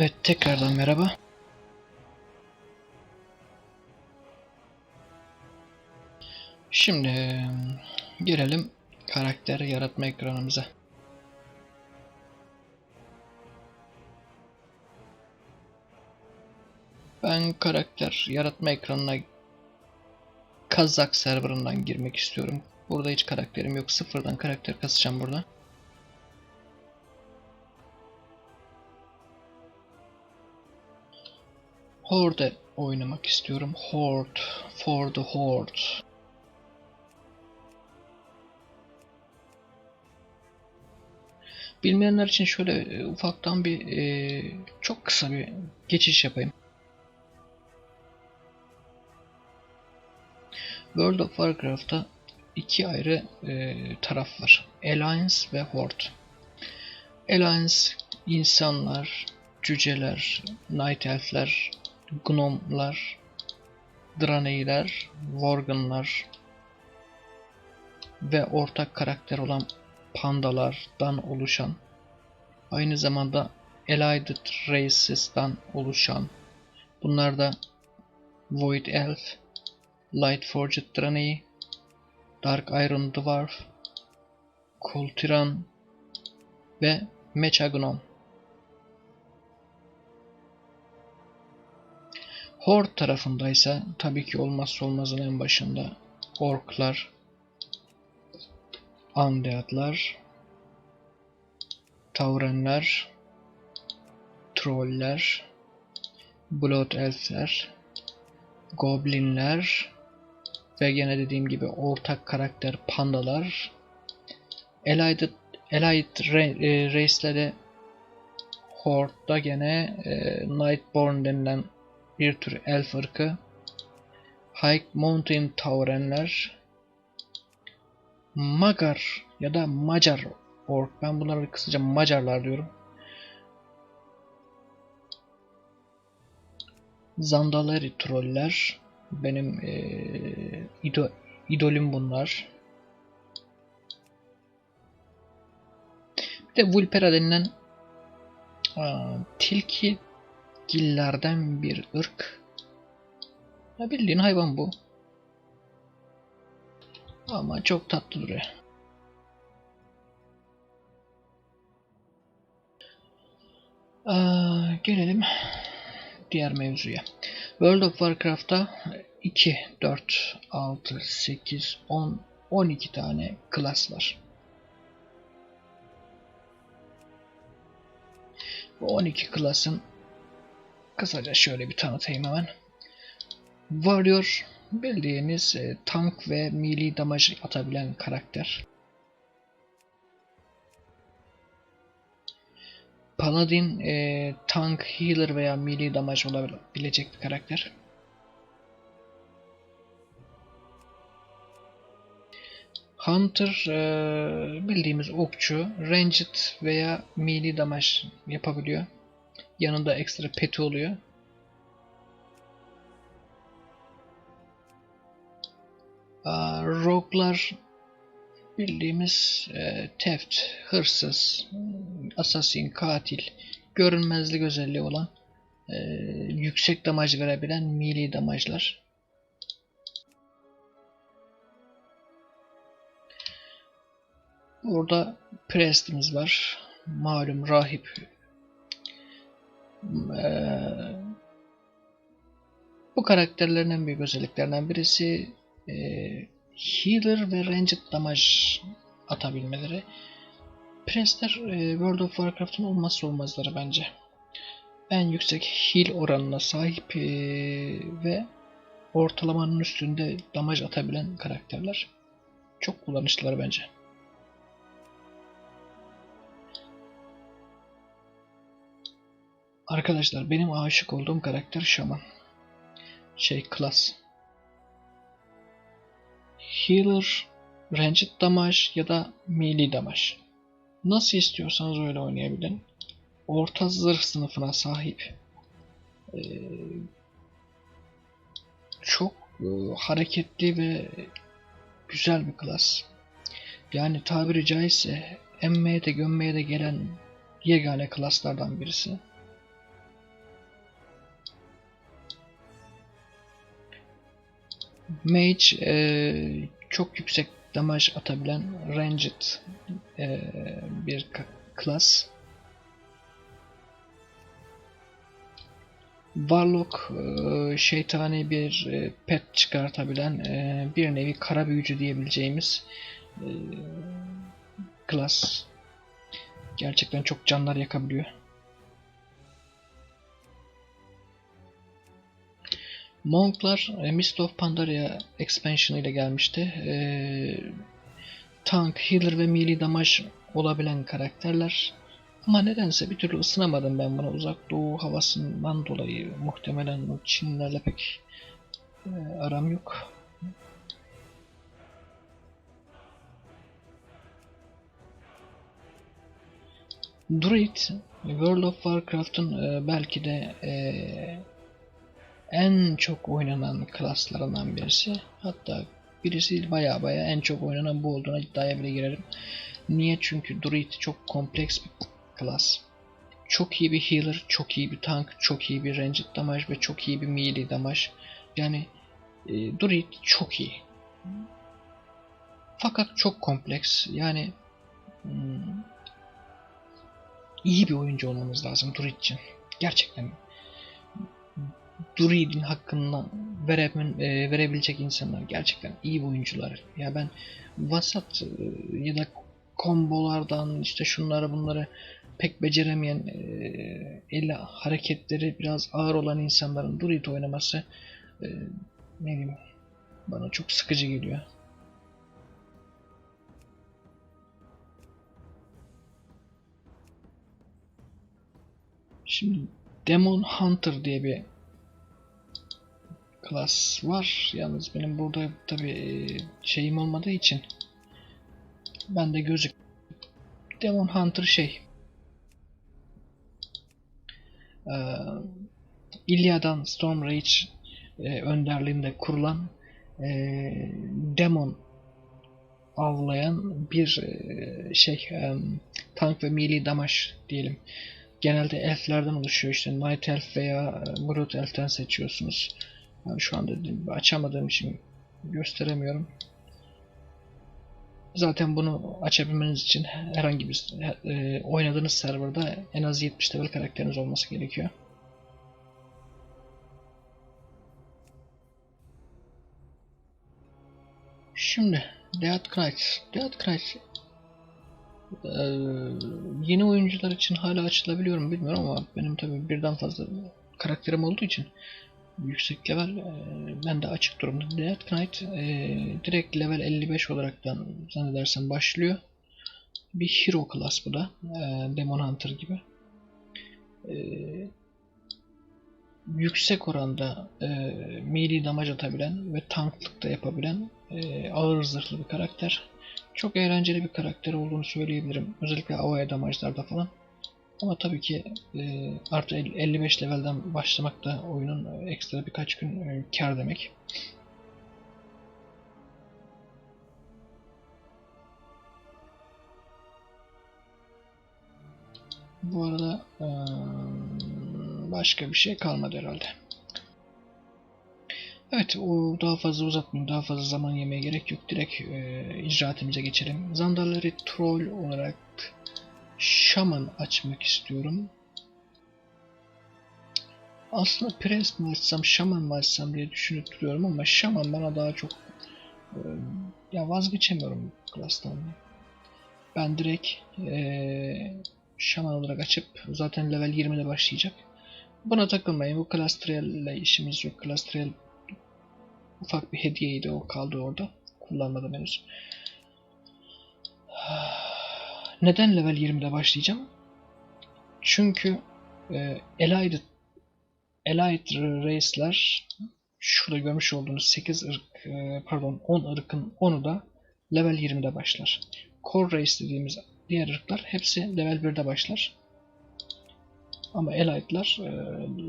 Evet tekrardan merhaba. Şimdi eee, gelelim karakter yaratma ekranımıza. Ben karakter yaratma ekranına Kazak serverından girmek istiyorum. Burada hiç karakterim yok. Sıfırdan karakter kasacağım burada. Horde oynamak istiyorum. Horde. For the Horde. Bilmeyenler için şöyle e, ufaktan bir e, çok kısa bir geçiş yapayım. World of Warcraft'ta iki ayrı e, taraf var. Alliance ve Horde. Alliance insanlar, cüceler, Night Elf'ler, Gnomlar, Draenei'ler, Worgen'lar ve ortak karakter olan pandalardan oluşan aynı zamanda Allied Races'tan oluşan bunlar da Void Elf, Lightforged Draenei, Dark Iron Dwarf, Kultiran ve Mecha Horde tarafındaysa tabii ki olmazsa olmazın en başında orklar, undead'lar, taurenler, troller, blood elfler, goblinler ve gene dediğim gibi ortak karakter pandalar, allied, allied e, race'leri Horde'da gene e, Nightborn denilen bir tür elf ırkı, High Mountain Taurenler, Magar ya da Macar Ork. Ben bunlara kısaca Macarlar diyorum. Zandaleri troller. Benim eee ido, idolüm bunlar. Bir de Vulpera denilen aa, tilki gillerden bir ırk. Ya bildiğin hayvan bu. Ama çok tatlı duruyor. Aa, gelelim diğer mevzuya. World of Warcraft'ta 2, 4, 6, 8, 10, 12 tane klas var. Bu 12 klasın kısaca şöyle bir tanıtayım hemen. Warrior bildiğiniz e, tank ve melee damage atabilen karakter. Paladin e, tank, healer veya melee damage olabilecek bir karakter. Hunter e, bildiğimiz okçu, ranged veya melee damage yapabiliyor. Yanında ekstra peti oluyor. Aa, Rogue'lar bildiğimiz e, theft, hırsız assassin, katil, görünmezlik özelliği olan e, yüksek damaj verebilen melee damajlar. Burada Priest'imiz var. Malum rahip. Eee, bu karakterlerin en büyük özelliklerinden birisi eee, healer ve ranged damage atabilmeleri. Priestler eee, World of Warcraft'ın olmazsa olmazları bence. En yüksek heal oranına sahip eee, ve ortalamanın üstünde damage atabilen karakterler. Çok kullanışlılar bence. Arkadaşlar benim aşık olduğum karakter Şaman. Şey klas. Healer, Ranged damage ya da melee damage. Nasıl istiyorsanız öyle oynayabilin. Orta zırh sınıfına sahip. Ee, çok e, hareketli ve güzel bir klas. Yani tabiri caizse emmeye de gömmeye de gelen yegane klaslardan birisi. Mage e, çok yüksek damage atabilen ranged e, bir klas. Warlock e, şeytani bir e, pet çıkartabilen e, bir nevi kara büyücü diyebileceğimiz e, klas. Gerçekten çok canlar yakabiliyor. Monklar e, Mist of Pandaria expansion ile gelmişti. E, tank, healer ve melee damage olabilen karakterler. Ama nedense bir türlü ısınamadım ben buna uzak doğu havasından dolayı. Muhtemelen o Çinlerle pek e, aram yok. Druid, World of Warcraft'ın e, belki de e, en çok oynanan klaslarından birisi. Hatta birisi baya baya en çok oynanan bu olduğuna iddiaya bile girerim. Niye? Çünkü Druid çok kompleks bir klas. Çok iyi bir healer, çok iyi bir tank, çok iyi bir ranged damage ve çok iyi bir melee damage. Yani e, Druid çok iyi. Fakat çok kompleks. Yani hmm, iyi bir oyuncu olmamız lazım Druid için. Gerçekten Druid'in hakkını veremen, e, verebilecek insanlar gerçekten iyi oyuncular. Ya ben vasat e, ya da kombolardan işte şunları bunları pek beceremeyen e, el hareketleri biraz ağır olan insanların Druid oynaması e, ne bileyim bana çok sıkıcı geliyor. Şimdi Demon Hunter diye bir klas var. Yalnız benim burada tabi şeyim olmadığı için ben de gözük Demon Hunter şey ee, İlya'dan Storm Rage e, önderliğinde kurulan e, demon avlayan bir e, şey e, tank ve melee damage diyelim. Genelde elflerden oluşuyor işte Night Elf veya Brute Elf'ten seçiyorsunuz. Ben şu anda açamadığım için gösteremiyorum. Zaten bunu açabilmeniz için herhangi bir e, oynadığınız serverda en az 70 level karakteriniz olması gerekiyor. Şimdi Death Knight. Death Knight ee, yeni oyuncular için hala açılabiliyor mu bilmiyorum ama benim tabi birden fazla karakterim olduğu için yüksek level e, ben de açık durumda. Death Knight e, direkt level 55 olaraktan zannedersem başlıyor. Bir hero class bu da. E, Demon Hunter gibi. E, yüksek oranda e, melee damage atabilen ve tanklık da yapabilen e, ağır zırhlı bir karakter. Çok eğlenceli bir karakter olduğunu söyleyebilirim. Özellikle AoE damage'larda falan. Ama tabii ki e, artı 55 levelden başlamak da oyunun ekstra birkaç gün e, kar demek. Bu arada eee, başka bir şey kalmadı herhalde. Evet, o daha fazla uzatmayayım, daha fazla zaman yemeye gerek yok. Direkt eee icraatimize geçelim. Zandalları troll olarak şaman açmak istiyorum. Aslında prens mi açsam, şaman mı açsam diye düşünüp duruyorum ama şaman bana daha çok eee, ya vazgeçemiyorum klastan. Ben direkt eee şaman olarak açıp zaten level 20'de başlayacak. Buna takılmayın. Bu Clastriel ile işimiz yok. Clastriel ufak bir hediyeydi. O kaldı orada. Kullanmadım henüz. Neden level 20'de başlayacağım? Çünkü e, Elite Elite Race'ler şurada görmüş olduğunuz 8 ırk e, pardon 10 ırkın 10'u da level 20'de başlar. Core Race dediğimiz diğer ırklar hepsi level 1'de başlar. Ama Elite'lar e,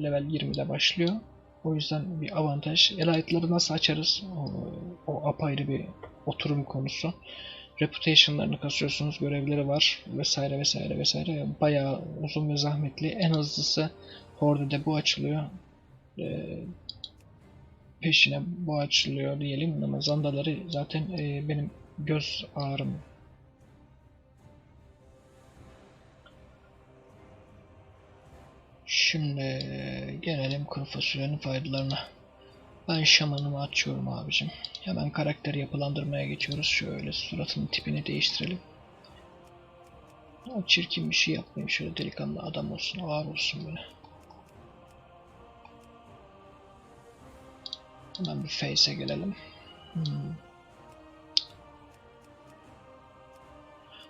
level 20'de başlıyor. O yüzden bir avantaj. Elite'ları nasıl açarız? O, o apayrı bir oturum konusu. Reputation'larını kasıyorsunuz, görevleri var vesaire vesaire vesaire. Bayağı uzun ve zahmetli. En hızlısı Horde'de bu açılıyor. E, peşine bu açılıyor diyelim ama zandaları zaten e, benim göz ağrım Şimdi gelelim kuru fasulyenin faydalarına. Ben şamanımı açıyorum abicim. Hemen karakter yapılandırmaya geçiyoruz. Şöyle suratının tipini değiştirelim. O çirkin bir şey yapmayayım. Şöyle delikanlı adam olsun, ağır olsun böyle. Hemen bir face'e gelelim. Hmm.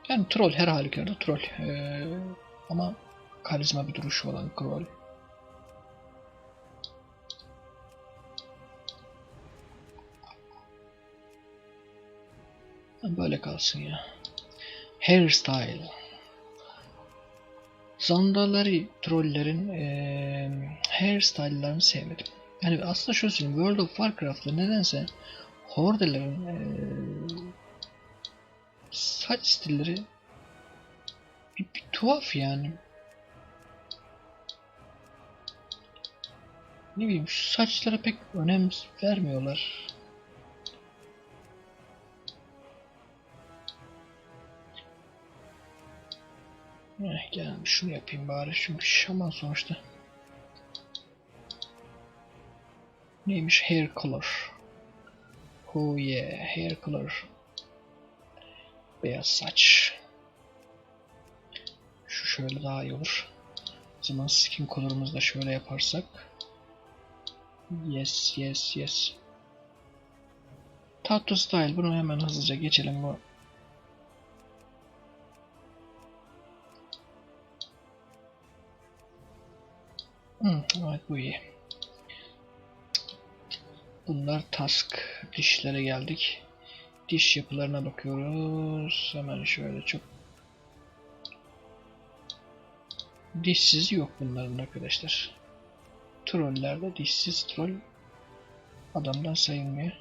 Yani troll her halükarda troll. Ee, ama karizma bir duruşu olan Kroll. Böyle kalsın ya. Hairstyle. Zandalari trollerin ee, hairstyle'larını sevmedim. Yani aslında şöyle söyleyeyim. World of Warcraft'ta nedense hordelerin ee, saç stilleri bir, bir tuhaf yani. Ne bileyim şu saçlara pek önem vermiyorlar. Eh, gel şunu yapayım bari çünkü şaman sonuçta. Neymiş hair color. Oh yeah hair color. Beyaz saç. Şu şöyle daha iyi olur. O zaman skin color'ımızı da şöyle yaparsak. Yes, yes, yes. Tattoo Style. Bunu hemen hızlıca geçelim bu. Hmm, evet bu iyi. Bunlar task. Dişlere geldik. Diş yapılarına bakıyoruz. Hemen şöyle çok dişsiz yok bunların arkadaşlar. Trollerde dişsiz troll adamdan sayılmıyor.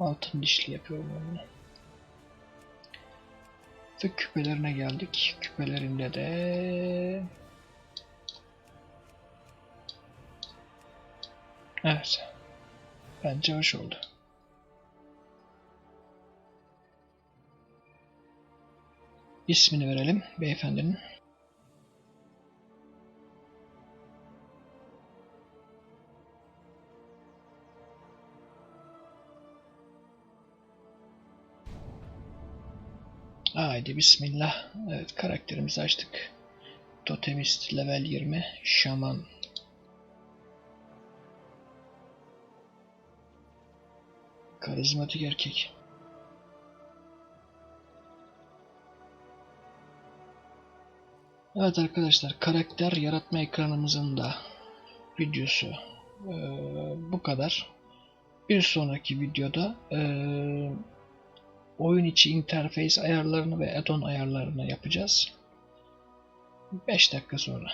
Altın dişli yapıyorum onu. Ve küpelerine geldik. Küpelerinde de Evet. Bence hoş oldu. İsmini verelim beyefendinin. Haydi bismillah. Evet karakterimizi açtık. Totemist level 20. Şaman. Karizmatik erkek. Evet arkadaşlar karakter yaratma ekranımızın da videosu ee, bu kadar. Bir sonraki videoda ee, oyun içi interface ayarlarını ve add-on ayarlarını yapacağız. 5 dakika sonra.